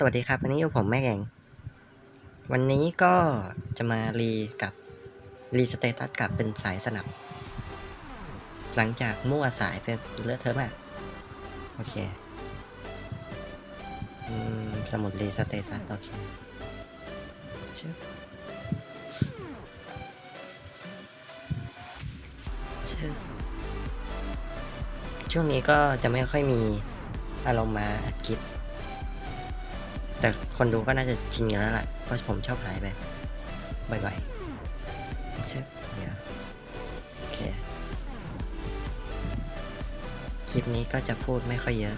สวัสดีครับ วันนี้อยู่ผมแม่เองวันนี้ก็จะมารีกับรีสเตตัสกับเป็นสายสนับ หลังจากมั่วสายเป็นเลอะเทอะมาก โอเคอสมุดรีสเตตัส โอเคชึบชึบช่วงนี้ก็จะไม่ค่อยมีอารมณ์มาอัดคลิป แต่คนดูก็น่าจะชินกันแล้วล่ะเพราะผมชอบหายไปบ่อยๆชึบเดี๋ยวโอเค คลิปนี้ก็จะพูดไม่ค่อยเยอะ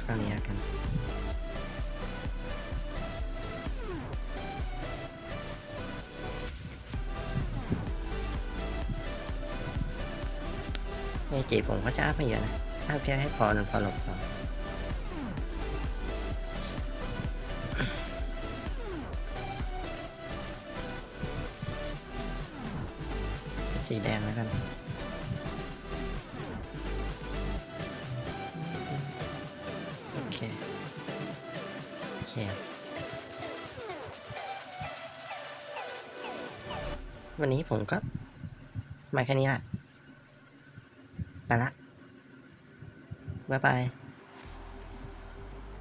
คราวนี้แล้วกันในจีผมก็จะอัพไม่เยอะนะอัพแค่ให้พอหนึ่งพอหลบพอ สีแดงแล้วกันโอเคโอเควันนี้ผมก็มาแค่นี้แหละไปละบ๊ายบาย